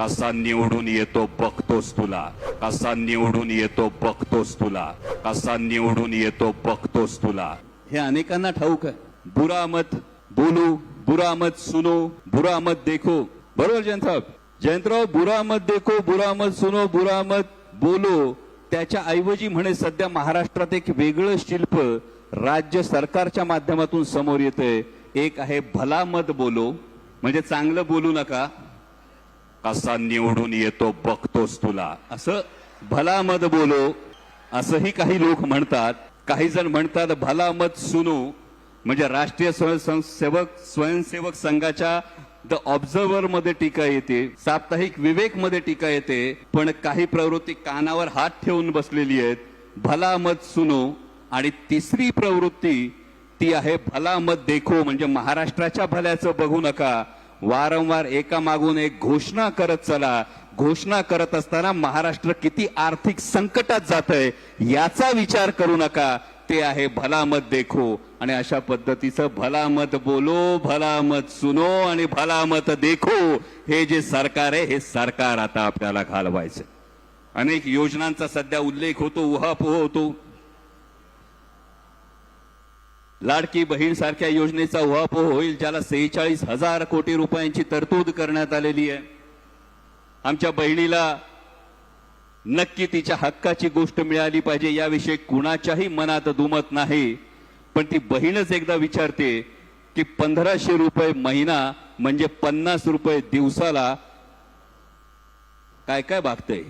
कसा निवडून येतो बघतोस तुला. कसा निवडून येतो बघतोस तुला. कसा निवडून येतो बघतोस तुला. हे अनेकांना ठाऊक आहे. बुरा मत बोलू बुरा मत सुनो बुरा मत देखो. बरोबर जयंत साहेब? जयंतराव बुरा मत देखो बुरा मत सुनो बुरा मत बोलो. त्याच्या ऐवजी म्हणे सध्या महाराष्ट्रात एक वेगळं शिल्प राज्य सरकारच्या माध्यमातून समोर येतंय. एक आहे भला मत बोलो. म्हणजे चांगलं बोलू नका. कसा निवडून येतो बघतोस तुला. असं भला मत बोलो. असंही काही लोक म्हणतात. काही जण म्हणतात भला मत सुनू. म्हणजे राष्ट्रीय स्वयंसेवक स्वयंसेवक संघाच्या द ऑब्झर्वर मध्ये टीका येते. साप्ताहिक विवेकमध्ये टीका येते. पण काही प्रवृत्ती कानावर हात ठेवून बसलेली आहेत. भला मत सुनो. आणि तिसरी प्रवृत्ती ती आहे भला मत देखो. म्हणजे महाराष्ट्राच्या भल्याचं बघू नका. वारंवार एका मागून एक घोषणा करत चला. घोषणा करत असताना महाराष्ट्र किती आर्थिक संकटात जात आहे याचा विचार करू नका. ते आहे भला मत देखो. आणि अशा पद्धतीचं भला मत बोलो भला मत सुनो आणि भला मत देखो. हे जे सरकार आहे हे सरकार आता आपल्याला घालवायचं अनेक योजनांचा सध्या उल्लेख होतो उहापोह होतो. लाडकी बहीण सारख्या योजनेचा उहापोह होईल ज्याला सेहेचाळीस हजार कोटी रुपयांची तरतूद करण्यात आलेली आहे. आमच्या बहिणीला नक्की तिच्या हक्काची गोष्ट मिळाली पाहिजे याविषयी कुणाच्याही मनात दुमत नाही. पण ती बहीणच एकदा विचारते की पंधराशे रुपये महिना म्हणजे पन्नास रुपये दिवसाला काय काय भागतंय?